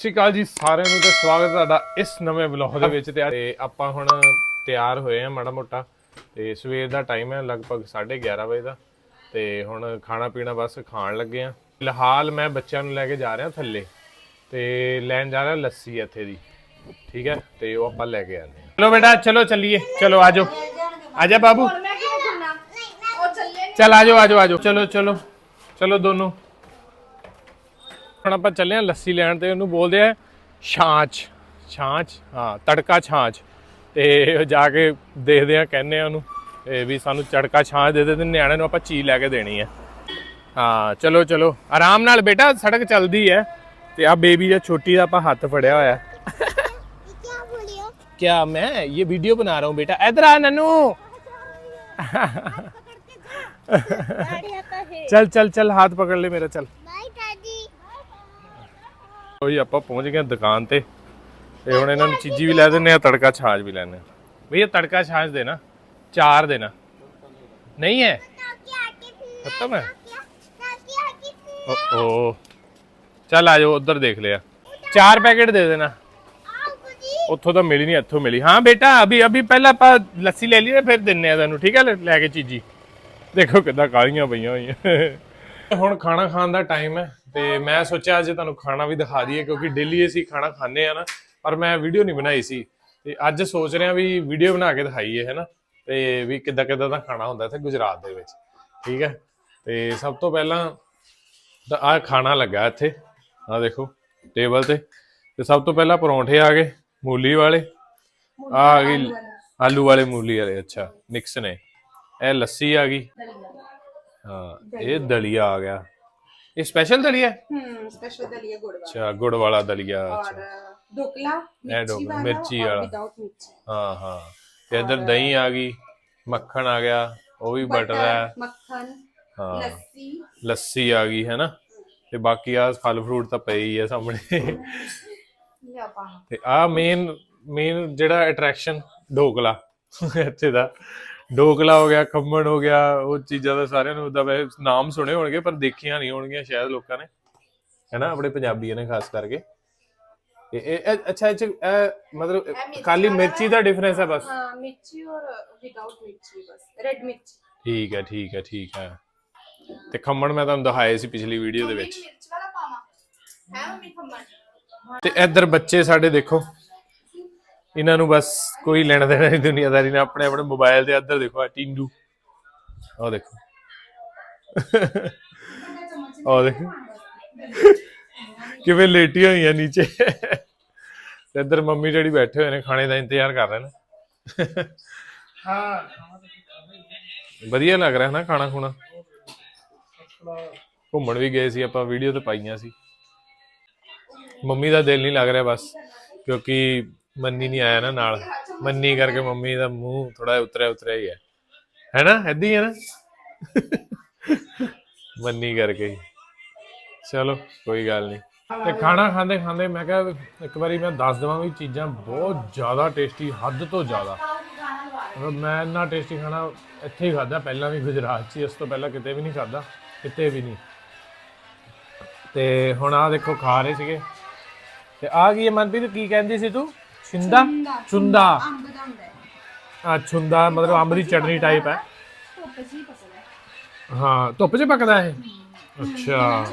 ਸ਼੍ਰੀ ਅਕਾਲ ਜੀ ਸਾਰਿਆਂ ਨੂੰ ਤੇ ਸਵਾਗਤ ਹੈ ਤੁਹਾਡਾ ਇਸ ਨਵੇਂ ਵਲੌਗ ਦੇ ਵਿੱਚ ਤੇ ਤੇ ਆਪਾਂ ਹੁਣ ਤਿਆਰ ਹੋਏ ਆ ਮਾੜਾ ਮੋਟਾ ਤੇ ਸਵੇਰ ਦਾ ਟਾਈਮ ਹੈ ਲਗਭਗ 11:30 ਵਜੇ ਦਾ। ਤੇ ਹੁਣ ਖਾਣਾ ਪੀਣਾ ਬਸ ਖਾਣ ਲੱਗੇ ਆ ਫਿਲਹਾਲ ਮੈਂ ਬੱਚਿਆਂ ਨੂੰ ਲੈ ਕੇ ਜਾ ਰਿਹਾ ਥੱਲੇ ਤੇ ਲੈਣ ਜਾ ਰਿਹਾ ਲੱਸੀ ਇੱਥੇ ਦੀ। ਠੀਕ ਹੈ? ਤੇ ਉਹ ਆਪਾਂ ਲੈ ਕੇ ਹਾਂ। ਚਲੋ ਬੇਟਾ ਚਲੋ ਚੱਲੀਏ। ਚਲੋ ਆਜੋ। ਆਜਾ ਬਾਬੂ। ਚਲ ਆਜੋ ਆਜੋ ਆਜੋ। ਚਲੋ ਚਲੋ। ਚਲੋ ਦੋਨੋਂ। ਹੁਣ ਆਪਾਂ ਚੱਲੇ ਆ ਲੱਸੀ ਲੈਣ ਤੇ ਉਹਨੂੰ ਬੋਲਦੇ ਆ ਛਾਂਚ ਛਾਂਚ ਹਾਂ ਤੜਕਾ ਛਾਂਚ ਤੇ ਉਹ ਜਾ ਕੇ ਦੇਖਦੇ ਆ ਕਹਿੰਦੇ ਆ ਉਹਨੂੰ ਇਹ ਵੀ ਸਾਨੂੰ ਤੜਕਾ ਛਾਂਚ ਦੇ ਦੇ ਤੇ ਨਿਆਣੇ ਨੂੰ ਆਪਾਂ ਚੀਜ਼ ਲੈ ਕੇ ਦੇਣੀ ਹੈ ਹਾਂ ਚਲੋ ਚਲੋ ਆਰਾਮ ਨਾਲ ਬੇਟਾ ਸੜਕ ਚੱਲਦੀ ਹੈ ਤੇ ਆ ਬੇਬੀ ਦਾ ਛੋਟੀ ਦਾ ਆਪਾਂ ਹੱਥ ਫੜਿਆ ਹੋਇਆ ਹੈ क्या बोलियो क्या मैं ये वीडियो बना रहा हूँ बेटा इधर आ ननू गाड़ी आता है चल चल चल हाथ पकड़ ले मेरा चल ਜੀ ਆਪਾਂ ਪਹੁੰਚ ਗਏ ਦੁਕਾਨ ਤੇ ਤੇ ਹੁਣ ਇਹਨਾਂ ਨੂੰ ਚੀਜੀ ਵੀ ਲੈ ਦਿੰਨੇ ਆ ਤੜਕਾ ਛਾਜ ਵੀ ਲੈਣੇ ਭਈ ਇਹ ਤੜਕਾ ਛਾਜ ਦੇਣਾ, ਚਾਰ ਦੇਣਾ। ਨਹੀਂ ਹੈ? ਖਤਮ ਹੈ? ਓ ਚੱਲ ਆ ਜਾਓ, ਉਧਰ ਦੇਖ ਲਿਆ। ਚਾਰ ਪੈਕੇਟ ਦੇ ਦੇਣਾ। ਉੱਥੋਂ ਤਾਂ ਮਿਲੀ ਨਹੀਂ, ਇੱਥੋਂ ਮਿਲੀ। ਹਾਂ ਬੇਟਾ, ਅਭੀ ਅਭੀ ਪਹਿਲਾਂ ਆਪਾਂ ਲੱਸੀ ਲੈ ਲਈਏ, ਫਿਰ ਦਿੰਨੇ ਆ ਤੁਹਾਨੂੰ ਠੀਕ ਹੈ? ਲੈ ਕੇ ਚੀਜੀ। ਦੇਖੋ ਕਿੱਦਾਂ ਕਾਲੀਆਂ ਪਈਆਂ ਹੋਈਆਂ। ਹੁਣ ਖਾਣਾ ਖਾਣ ਦਾ ਟਾਈਮ ਹੈ। ਤੇ ਮੈਂ ਸੋਚਿਆ ਅੱਜ ਤੁਹਾਨੂੰ ਖਾਣਾ ਵੀ ਦਿਖਾ ਦਈਏ ਕਿਉਂਕਿ ਡੇਲੀ ਅਸੀਂ ਖਾਣਾ ਖਾਂਦੇ ਆ ਨਾ ਪਰ ਮੈਂ ਵੀਡੀਓ ਨਹੀਂ ਬਣਾਈ ਸੀ। ਤੇ ਅੱਜ ਸੋਚ ਰਿਹਾ ਵੀ ਵੀਡੀਓ ਬਣਾ ਕੇ ਦਿਖਾਈਏ ਹੈ ਨਾ ਤੇ ਵੀ ਕਿੱਦਾਂ ਕਿੱਦਾਂ ਦਾ ਖਾਣਾ ਹੁੰਦਾ ਇੱਥੇ ਗੁਜਰਾਤ ਦੇ ਵਿੱਚ ਠੀਕ ਹੈ? ਤੇ ਸਭ ਤੋਂ ਪਹਿਲਾਂ ਤਾਂ ਆ ਖਾਣਾ ਲੱਗਾ ਇੱਥੇ ਆ ਦੇਖੋ ਟੇਬਲ ਤੇ। ਤੇ ਸਭ ਤੋਂ ਪਹਿਲਾਂ ਪਰੌਂਠੇ ਆ ਗਏ ਮੂਲੀ ਵਾਲੇ। ਆ ਆ ਗਈ ਆਲੂ ਵਾਲੇ। ਮੂਲੀ ਵਾਲੇ ਅੱਛਾ ਮਿਕਸ ਨੇ। ਇਹ ਲੱਸੀ ਆ ਗਈ। ਹਾਂ ਇਹ ਦਲੀਆ ਆ ਗਿਆ। ਇਹ ਸਪੈਸ਼ਲ ਦਲੀਆ ਹੈ? ਹਮ ਸਪੈਸ਼ਲ ਦਲੀਆ ਗੁੜ ਵਾਲਾ ਅੱਛਾ ਗੁੜ ਵਾਲਾ ਦਲੀਆ और ਅੱਛਾ ढोकला मिर्ची ढोकला, वाला मिर्ची और वाला। विदाउट मिर्ची ਹਾਂ ਹਾਂ ਤੇ ਇਧਰ ਦਹੀਂ ਆ ਗਈ ਮੱਖਣ ਆ ਗਿਆ ਉਹ ਵੀ ਬਟਰ ਹੈ मक्खन ਹਾਂ लस्सी ਲੱਸੀ ਆ ਗਈ ਹੈ ਨਾ ਤੇ ਬਾਕੀ ਆ ਫਲ ਫਰੂਟ ਤਾਂ ਪਏ ਹੀ ਆ ਸਾਹਮਣੇ या पाना ਤੇ ਆ ਮੇਨ ਮੇਨ ਜਿਹੜਾ ਅਟਰੈਕਸ਼ਨ ਢੋਕਲਾ ਇੱਥੇ ਦਾ ਢੋਕਲਾ ਹੋ ਗਿਆ ਖੰਮਣ ਹੋ ਗਿਆ ਉਹ ਚੀਜ਼ਾਂ ਦਾ ਸਾਰਿਆਂ ਨੂੰ ਉਹਦਾ ਵੈਸੇ ਨਾਮ ਸੁਣੇ ਹੋਣਗੇ ਪਰ ਦੇਖੀਆਂ ਨਹੀਂ ਹੋਣਗੀਆਂ ਸ਼ਾਇਦ ਲੋਕਾਂ ਨੇ ਹੈਨਾ ਆਪਣੇ ਪੰਜਾਬੀਆਂ ਨੇ ਖਾਸ ਕਰਕੇ ਇਹ ਇਹ ਇਹ- ਅੱਛਾ ਇਹ 'ਚ ਇਹ ਮਤਲਬ ਮਿਰਚੀ ਕਾਲੀ ਵਾਲਾ ਮਿਰਚੀ ਦਾ ਡਿਫਰੈਂਸ ਹੈ ਬਸ हाँ मिर्ची और विदाउट मिर्ची बस रेड मिर्ची ਠੀਕ ਹੈ ਠੀਕ ਹੈ ਠੀਕ ਹੈ ਤੇ ਖੰਮਣ ਮੈਂ ਤੁਹਾਨੂੰ ਦਿਖਾਏ ਸੀ ਪਿਛਲੀ ਵੀਡੀਓ ਦੇ ਵਿੱਚ मिर्च वाला पावा है मम्मी खम्मन ਤੇ ਇੱਧਰ ਬੱਚੇ ਸਾਡੇ ਦੇਖੋ ਇਹਨਾਂ ਨੂੰ ਬਸ ਕੋਈ ਲੈਣਾ ਦੇਣਾ ਨਹੀਂ ਦੁਨੀਆਦਾਰੀ ਨਾਲ ਆਪਣੇ ਆਪਣੇ ਮੋਬਾਈਲ ਦੇ ਇੱਧਰ ਦੇਖੋ ਆ ਟਿੰਡੂ। ਆਹ ਦੇਖੋ। ਆਹ ਦੇਖੋ। ਕਿਵੇਂ ਲੇਟੀ ਹੋਈਆਂ ਨੀਚੇ। ਤੇ ਇੱਧਰ ਮੰਮੀ ਡੈਡੀ ਬੈਠੇ ਹੋਏ ਨੇ, ਖਾਣੇ ਦਾ ਇੰਤਜ਼ਾਰ ਕਰ ਰਹੇ ਨੇ। ਹਾਂ ਵਧੀਆ ਲੱਗ ਰਿਹਾ ਨਾ ਖਾਣਾ ਖੁਣਾ। ਘੁੰਮਣ ਵੀ ਗਏ ਸੀ, ਆਪਾਂ ਵੀਡੀਓ ਤੇ ਪਾਈਆਂ ਸੀ। ਮੰਮੀ ਦਾ ਦਿਲ ਨਹੀਂ ਲੱਗ ਰਿਹਾ ਬਸ, ਕਿਉਂਕਿ ਮੰਨੀ ਨਹੀਂ ਆਇਆ ਨਾ ਨਾਲ। ਮੰਨੀ ਕਰਕੇ ਮੰਮੀ ਦਾ ਮੂੰਹ ਥੋੜਾ ਉਤਰਿਆ ਉਤਰਿਆ ਹੀ ਹੈ। ਹੈਨਾ ਏਦਾਂ ਹੀ ਹੈ ਨਾ? ਮੰਨੀ ਕਰਕੇ ਚਲੋ, ਕੋਈ ਗੱਲ ਨਹੀਂ। ਤੇ ਖਾਣਾ ਖਾਂਦੇ ਖਾਂਦੇ ਮੈਂ ਕਿਹਾ ਇੱਕ ਵਾਰੀ ਮੈਂ ਦੱਸ ਦਵਾਂ ਵੀ ਚੀਜ਼ਾਂ ਬਹੁਤ ਜ਼ਿਆਦਾ ਟੇਸਟੀ ਹੱਦ ਤੋਂ ਜ਼ਿਆਦਾ। ਮੈਂ ਇੰਨਾ ਟੇਸਟੀ ਖਾਣਾ ਇੱਥੇ ਹੀ ਖਾਦਾ ਪਹਿਲਾਂ ਵੀ ਗੁਜਰਾਤ 'ਚ ਇਸ ਤੋਂ ਪਹਿਲਾਂ ਕਿਤੇ ਵੀ ਨਹੀਂ ਖਾਦਾ ਕਿਤੇ ਵੀ ਨਹੀਂ। ਤੇ ਹੁਣ ਆ ਦੇਖੋ ਖਾ ਰਹੇ ਸੀਗੇ। ਤੇ ਆ ਕੀ ਹੈ ਮਨਪ੍ਰੀਤ, ਕੀ ਕਹਿੰਦੀ ਸੀ ਤੂੰ? ਛਿੰਦਾ? ਚੁੰਦਾ ਆ ਛੁੰਦਾ ਮਤਲਬ ਅੰਬ ਦੀ ਚਟਨੀ ਟਾਈਪ ਹੈ। ਹਾਂ ਧੁੱਪ 'ਚ ਪੱਕਦਾ ਇਹ? ਅੱਛਾ।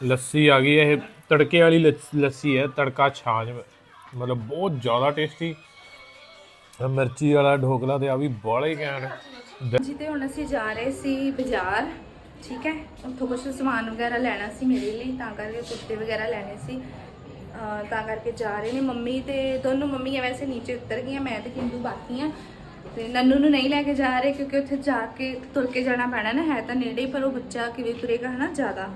ਲੱਸੀ ਆ ਗਈ ਇਹ ਤੜਕੇ ਵਾਲੀ ਲੱਸੀ ਹੈ ਤੜਕਾ ਛਾਂਜ ਮਤਲਬ ਬਹੁਤ ਜ਼ਿਆਦਾ ਟੇਸਟੀ ਮਿਰਚੀ ਵਾਲਾ ਢੋਕਲਾ ਤੇ ਆ ਵੀ ਬੜਾ ਹੀ ਜੀ ਤੇ ਹੁਣ ਅਸੀਂ ਜਾ ਰਹੇ ਸੀ ਬਾਜ਼ਾਰ ਠੀਕ ਹੈ? ਉੱਥੋਂ ਕੁਝ ਸਮਾਨ ਵਗੈਰਾ ਲੈਣਾ ਸੀ ਮੇਰੇ ਲਈ ਤਾਂ ਕਰਕੇ ਕੁੱਤੇ ਵਗੈਰਾ ਲੈਣੇ ਸੀ। ਤਾਂ ਕਰਕੇ ਜਾ ਰਹੇ ਨੇ। ਮੰਮੀ ਤੇ ਦੋਨੋਂ ਮੰਮੀਆਂ ਵੈਸੇ ਨੀਚੇ ਉਤਰ ਗਈਆਂ, ਮੈਂ ਤੇ ਕਿੰਦੂ ਬਾਕੀ ਆ। ਤੇ ਨੰਨੂ ਨੂੰ ਨਹੀਂ ਲੈ ਕੇ ਜਾ ਰਹੇ ਕਿਉਂਕਿ ਉੱਥੇ ਜਾ ਕੇ ਤੁਰ ਕੇ ਜਾਣਾ ਪੈਣਾ ਨਾ, ਹੈ ਤਾਂ ਨੇੜੇ ਹੀ ਪਰ ਉਹ ਬੱਚਾ ਕਿਵੇਂ ਤੁਰੇਗਾ ਹਨਾ ਜ਼ਿਆਦਾ।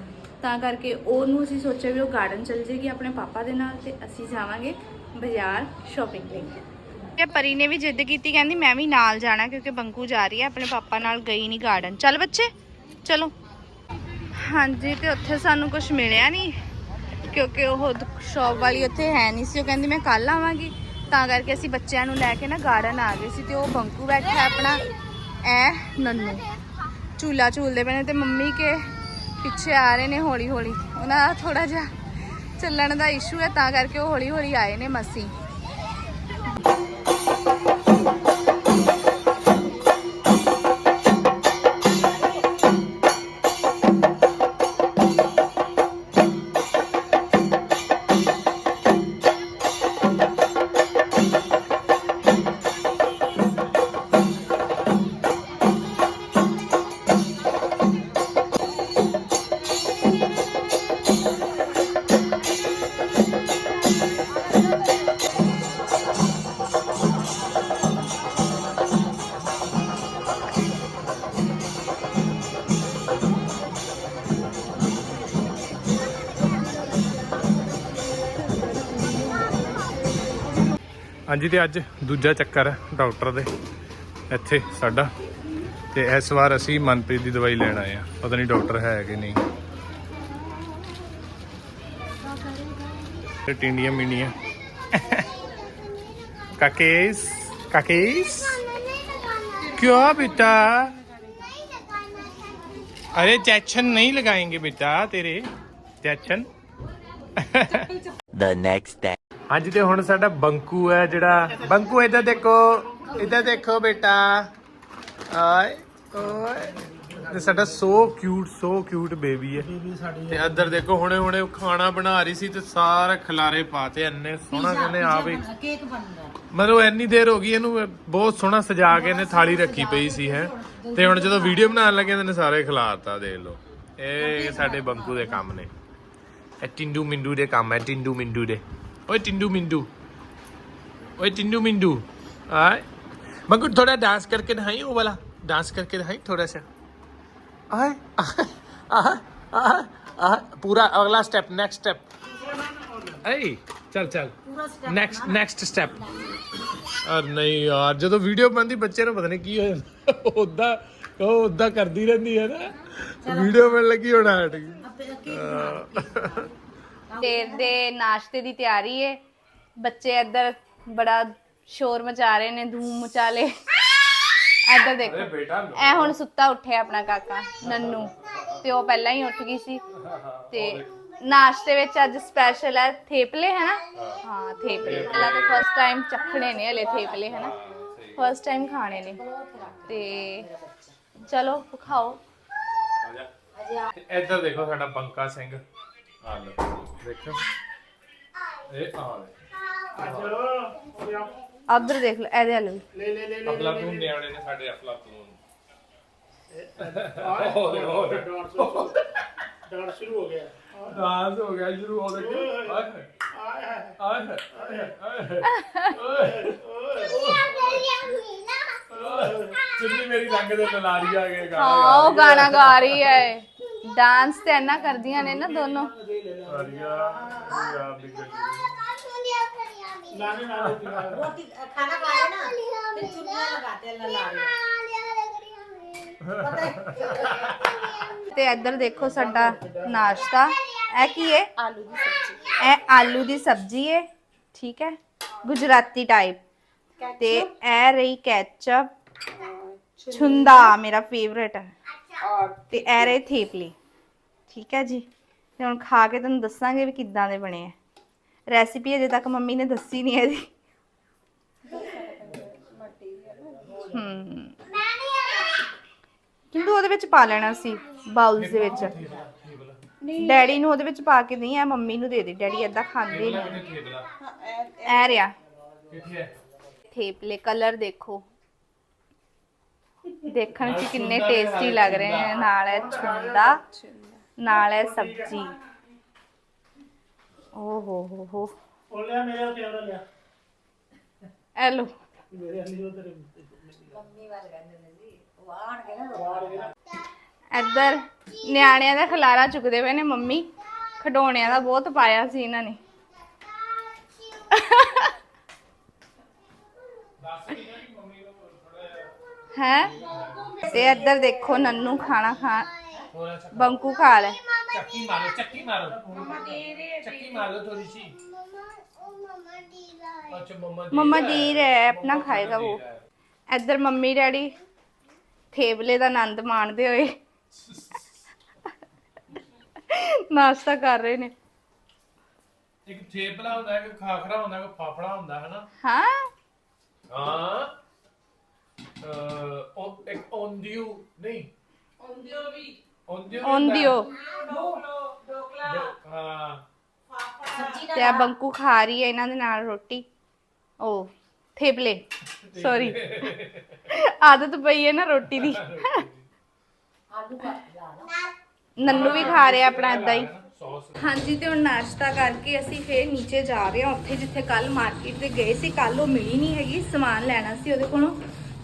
ਤਾਂ ਕਰਕੇ ਉਹਨੂੰ ਅਸੀਂ ਸੋਚਿਆ ਵੀ ਉਹ ਗਾਰਡਨ ਚਲ ਜੇਗੀ ਆਪਣੇ ਪਾਪਾ ਦੇ ਨਾਲ ਤੇ ਅਸੀਂ ਜਾਵਾਂਗੇ ਬਾਜ਼ਾਰ ਸ਼ਾਪਿੰਗ ਲਈ। ਤੇ ਪਰੀ ਨੇ ਵੀ ਜਿੱਦ ਕੀਤੀ, ਕਹਿੰਦੀ ਮੈਂ ਵੀ ਨਾਲ ਜਾਣਾ ਕਿਉਂਕਿ ਬੰਕੂ ਜਾ ਰਹੀ ਹੈ, ਆਪਣੇ ਪਾਪਾ ਨਾਲ ਗਈ ਨਹੀਂ ਗਾਰਡਨ ਚੱਲ ਬੱਚੇ, ਚਲੋ। ਹਾਂਜੀ, ਤੇ ਉੱਥੇ ਸਾਨੂੰ ਕੁਝ ਮਿਲਿਆ ਨਹੀਂ ਕਿਉਂਕਿ ਉਹ ਸ਼ਾਪ ਵਾਲੀ ਉੱਥੇ ਹੈ ਨਹੀਂ ਸੀ। ਉਹ ਕਹਿੰਦੀ, ਮੈਂ ਕੱਲ ਆਵਾਂਗੀ। ਤਾਂ ਕਰਕੇ ਅਸੀਂ ਬੱਚਿਆਂ ਨੂੰ ਲੈ ਕੇ ਨਾ ਗਾਰਡਨ ਆ ਗਏ ਸੀ ਤੇ ਉਹ ਬੰਕੂ ਬੈਠਾ ਆਪਣਾ। ਐ ਨੰਨੂ, ਝੂਲਾ ਝੂਲਦੇ ਪਏ ਨੇ ਤੇ ਮੰਮੀ ਕੇ ਪਿੱਛੇ ਆ ਰਹੇ ਨੇ ਹੌਲੀ ਹੌਲੀ ਉਹਨਾਂ ਦਾ ਥੋੜਾ ਜਿਹਾ ਚੱਲਣ ਦਾ ਇਸ਼ੂ ਹੈ, ਤਾਂ ਕਰਕੇ ਉਹ ਹੌਲੀ ਹੌਲੀ ਆਏ ਨੇ ਮਸੀ। ਹਾਂਜੀ ਤੇ ਅੱਜ ਦੂਜਾ ਚੱਕਰ ਹੈ ਡਾਕਟਰ ਦੇ ਇੱਥੇ ਸਾਡਾ ਤੇ ਇਸ ਵਾਰ ਅਸੀਂ ਮਨਪ੍ਰੀਤ ਦੀ ਦਵਾਈ ਲੈਣ ਆਏ ਆ ਪਤਾ ਨਹੀਂ ਡਾਕਟਰ ਹੈ ਕਿ ਨਹੀਂ ਤੇ ਟਿੰਡੀਆਂ ਮਿੰਡੀਆਂ ਕਾਕੇਸ ਕਾਕੇਸ क्यों बेटा अरे जैक्शन नहीं लगाएंगे बेटा तेरे जैक्शन the next day. ਹਾਂਜੀ ਤੇ ਹੁਣ ਸਾਡਾ ਬੰਕੂ ਹੈ ਜਿਹੜਾ ਬੰਕੂ ਇੱਧਰ ਦੇਖੋ ਇੱਧਰ ਦੇਖੋ ਬੇਟਾ। ਆਏ ਓਏ। ਤੇ ਸਾਡਾ so cute so cute baby ਹੈ ਤੇ ਇੱਧਰ ਦੇਖੋ ਹੁਣੇ ਹੁਣੇ ਉਹ ਖਾਣਾ ਬਣਾ ਰਹੀ ਸੀ ਤੇ ਸਾਰਾ ਖਲਾਰੇ ਪਾਤੇ ਇੰਨੇ ਸੋਹਣਾ ਕਹਿੰਦੇ ਆ ਵੀ। ਕੇਕ ਬਣਦਾ। ਮਤਲਬ ਇੰਨੀ ਦੇਰ ਹੋ ਗਈ ਇਹਨੂੰ ਬਹੁਤ ਸੋਹਣਾ ਸਜਾ ਕੇ ਇਹਨੇ ਥਾਲੀ ਰੱਖੀ ਪਈ ਸੀ ਹੈ। ਤੇ ਹੁਣ ਜਦੋਂ ਵੀਡੀਓ ਬਣਾਉਣ ਲੱਗੇ ਇਹਨੇ ਸਾਰੇ ਖਿਲਾਰਤਾ ਦੇਖ ਲਓ। ਇਹ ਸਾਡੇ ਬੰਕੂ ਦੇ ਕੰਮ ਨੇ। ਇਹ ਟਿੰਡੂ ਮਿੰਡੂ ਦੇ ਕੰਮ ਹੈ ਟਿੰਡੂ ਮਿੰਡੂ ਦੇ। ਓਏ ਟਿੰਡੂ ਮਿੰਡੂ ਓਏ ਟਿੰਡੂ ਮਿੰਡੂ ਆਏ ਬੰਕੂ ਥੋੜਾ डांस करके दिखाई वो वाला डांस करके दिखाई थोड़ा सा आए आह आह आह पूरा अगला स्टेप नेक्स्ट स्टेप ऐ चल चल ਨੈਕਸਟ ਨੈਕਸਟ ਸਟੈਪ ਅਰ ਨਹੀਂ ਯਾਰ ਜਦੋਂ ਵੀਡੀਓ ਬਣਦੀ ਬੱਚੇ ਨੂੰ ਪਤਾ ਨਹੀਂ ਕੀ ਹੋ ਜਾਂਦਾ ਉਦਾਂ ਉਹ ਉਦਾਂ ਕਰਦੀ ਰਹਿੰਦੀ ਹੈ ਨਾ ਵੀਡੀਓ ਬਣ ਲੱਗੀ ਹੁਣ ਹਟ ਗਈ ਦੇਰ ਦੇ ਨਾਸ਼ਤੇ ਦੀ ਤਿਆਰੀ ਹੈ ਬੱਚੇ ਇੱਧਰ ਬੜਾ ਸ਼ੋਰ ਮਚਾ ਰਹੇ ਨੇ ਧੂਮ ਮਚਾ ਲੇ। ਇੱਧਰ ਦੇਖੋ ਬੇਟਾ ਐ ਹੁਣ ਸੁੱਤਾ ਉੱਠਿਆ ਆਪਣਾ ਕਾਕਾ ਨੰਨੂ। ਤੇ ਉਹ ਪਹਿਲਾਂ ਹੀ ਉੱਠ ਗਈ ਸੀ। ਤੇ ਨਾਸ਼ਤੇ ਵਿੱਚ ਅੱਜ ਸਪੈਸ਼ਲ ਹੈ ਥੇਪਲੇ ਹੈ ਨਾ? ਹਾਂ। ਥੇਪਲੇ। ਪਹਿਲਾਂ ਤਾਂ ਫਸਟ ਟਾਈਮ ਚੱਖਣੇ ਨੇ ਹਲੇ ਥੇਪਲੇ ਹੈ ਨਾ? ਫਸਟ ਟਾਈਮ ਖਾਣੇ ਨੇ। ਤੇ ਚਲੋ ਖਾਓ। ਇੱਧਰ ਦੇਖੋ ਸਾਡਾ ਬੰਕਾ ਸਿੰਘ। ਆ ਲਓ ਦੇਖੋ। ਇਹ ਆ ਲੈ। ਉਧਰ ਦੇਖ ਲਓ ਇਹਦੇ ਹਲ ਅਫਲਾ ਤੂੰ ਨਿਆਣੇ ਨੇ ਸਾਡੇ ਅਫਲਾ ਤੂੰ। ਡਾਂਸ ਸ਼ੁਰੂ ਹੋ ਗਿਆ। ਡਾਂਸ ਹੋ ਗਿਆ ਸ਼ੁਰੂ ਹੋ ਗਿਆ। ਆਏ ਆਏ ਚੁੰਨੀ ਮੇਰੀ ਰੰਗ ਦੇ ਤਲਾਰੀ ਆ ਗਏ ਹਾਂ ਉਹ ਗਾਣਾ ਗਾ ਰਹੀ ਹੈ ਡਾਂਸ ਤੇ ਇੰਨਾ ਕਰਦੀਆਂ ਨੇ ਨਾ ਦੋਨੋਂ ਆਰੀਆ ਯਾਰ ਦੀ ਗੱਡੀ ਨਾਨੇ ਨਾਨੇ ਦੀ ਨਾਲ रोटी खाना खाया ना फिर चुनिया लगाते हैं लला ਤੇ ਇੱਧਰ ਦੇਖੋ ਸਾਡਾ ਨਾਸ਼ਤਾ ਇਹ ਕੀ ਹੈ आलू की सब्जी ਇਹ ਆਲੂ ਦੀ ਸਬਜ਼ੀ ਹੈ ਠੀਕ ਹੈ ਗੁਜਰਾਤੀ ਟਾਈਪ ਤੇ ਇਹ ਰਹੀ ਕੈਚਅਪ ਛੁੰਦਾ ਮੇਰਾ ਫੇਵਰੇਟ ਹੈ और ਤੇ ਇਹ ਰਹੇ ਥੇਪਲੇ। ਠੀਕ ਹੈ ਜੀ? ਤੇ ਹੁਣ ਖਾ ਕੇ ਤੁਹਾਨੂੰ ਦੱਸਾਂਗੇ ਵੀ ਕਿੱਦਾਂ ਦੇ ਬਣੇ ਆ। ਰੈਸਿਪੀ ਅਜੇ ਤੱਕ ਮੰਮੀ ਨੇ ਦੱਸੀ ਨਹੀਂ ਇਹਦੀ। ਹੂੰ। ਕਿੰਦੂ ਉਹਦੇ ਵਿੱਚ ਪਾ ਲੈਣਾ ਸੀ ਬਾਉਲਸ ਦੇ ਵਿੱਚ। ਡੈਡੀ ਨੂੰ ਉਹਦੇ ਵਿੱਚ ਪਾ ਕੇ ਨਹੀਂ ਆ ਮੰਮੀ ਨੂੰ ਦੇ ਦੇ। ਡੈਡੀ ਏਦਾਂ ਖਾਂਦੇ ਨਹੀਂ। ਐ ਰਿਆ ਕਿੱਥੇ ਹੈ? ਥੇਪਲੇ ਕਲਰ ਦੇਖੋ। ਦੇਖਣ 'ਚ ਕਿੰਨੇ ਟੇਸਟੀ ਲੱਗ ਰਹੇ ਨੇ। ਨਾਲ ਹੈ ਛੁੰਦਾ ਨਾਲ ਹੈ ਸਬਜ਼ੀ। ਓ ਹੋ ਹੋ। ਹੋ ਉਹ ਲਿਆ ਮੇਰੇ ਉੱਤੇ ਉਹਦਾ ਲਿਆ। ਐ ਲੋ ਮੇਰੇ ਲਈ ਉਹ ਤੇਰੇ ਇੱਧਰ ਨਿਆਣਿਆਂ ਦਾ ਖਲਾਰਾ ਚੁੱਕਦੇ ਪਏ ਨੇ ਮੰਮੀ। ਖਡੌਣਿਆਂ ਦਾ ਬਹੁਤ ਪਾਇਆ ਸੀ ਇਹਨਾਂ ਨੇ। ਹੈ ਤੇ ਇੱਧਰ ਦੇਖੋ ਨੰਨੂ ਖਾਣਾ ਖਾ ਬੰਕੂ ਖਾ ਲੈ ਚੱਕੀ ਮਾਰੋ ਚੱਕੀ ਮਾਰੋ ਚੱਕੀ ਮਾਰੋ ਥੋੜੀ ਸੀ ਅੱਛਾ ਮੰਮਾ मम्मा दे रहे है अपना खाएगा वो ਇੱਧਰ ਮੰਮੀ ਡੈਡੀ ਥੇਬਲੇ ਦਾ ਆਨੰਦ ਮਾਣਦੇ ਹੋਏ ਨਾਸ਼ਤਾ ਕਰ ਰਹੇ ਨੇ ਇੱਕ ਥੇਪਲਾ ਹੁੰਦਾ ਇੱਕ ਖਾਖਰਾ ਹੁੰਦਾ ਇੱਕ ਫਾਫੜਾ ਹੁੰਦਾ ਹੈ ਨਾ ਹਾਂ ਹਾਂ ਅਹ ਉਹ ਇੱਕ ਓਂਦੀਓ ਨਹੀਂ। ਓਂਦੀਓ ਵੀ। ਓਂਦੀਓ ਹਾਂ। ਤੇ ਆ ਬੰਕੂ ਖਾ ਰਹੀ ਹੈ ਇਹਨਾਂ ਦੇ ਨਾਲ ਰੋਟੀ। ਉਹ ਥੇਪਲੇ। ਸੌਰੀ ਆਦਤ ਪਈ ਹੈ ਨਾ ਰੋਟੀ ਦੀ। ਨੰਨੂ ਵੀ ਖਾ ਰਿਹਾ ਆਪਣਾ ਏਦਾਂ ਹੀ। ਸੌਸ ਹਾਂਜੀ ਤੇ ਹੁਣ ਨਾਸ਼ਤਾ ਕਰਕੇ ਅਸੀਂ ਫੇਰ ਨੀਚੇ ਜਾ ਰਹੇ ਹਾਂ। ਉੱਥੇ ਜਿੱਥੇ ਕੱਲ ਮਾਰਕੀਟ ਤੇ ਗਏ ਸੀ ਕੱਲ ਉਹ ਮਿਲੀ ਨਹੀਂ ਹੈਗੀ ਸਮਾਨ ਲੈਣਾ ਸੀ ਉਹਦੇ ਕੋਲੋਂ।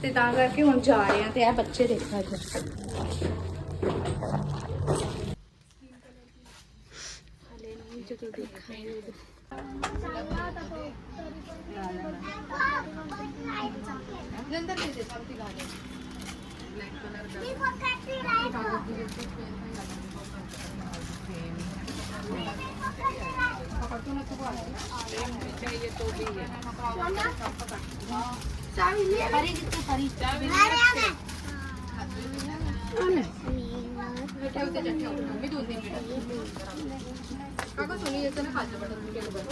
ਤੇ ਤਾਂ ਕਰਕੇ ਹੁਣ ਜਾ ਰਹੇ ਹਾਂ ਤੇ ਇਹ ਬੱਚੇ ਦੇਖਾ ਇੱਧਰ देखो कैसी लाइट चाबी ले परी कितने तो परी चाबी ले अरे बेटा उसे जट्ठे उठो मैं दूध नहीं बेटा काका सोनी येते तो ना खाजा बटन मी केलं बघ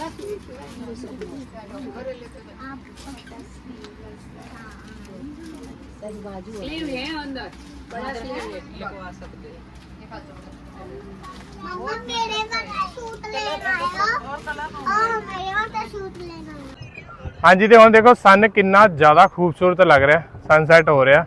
बाजू स्लीव है अंदर? बड़ा स्लीव है। ये को आ सकते ये खाजा मम्मा मेरे वाला सूट लेना है। और मेरे वाला सूट लेना है। ਹਾਂਜੀ ਤੇ ਹੁਣ ਦੇਖੋ ਸਨ ਕਿੰਨਾ ਜ਼ਿਆਦਾ ਖੂਬਸੂਰਤ ਲੱਗ ਰਿਹਾ ਸਨਸੈਟ ਹੋ ਰਿਹਾ।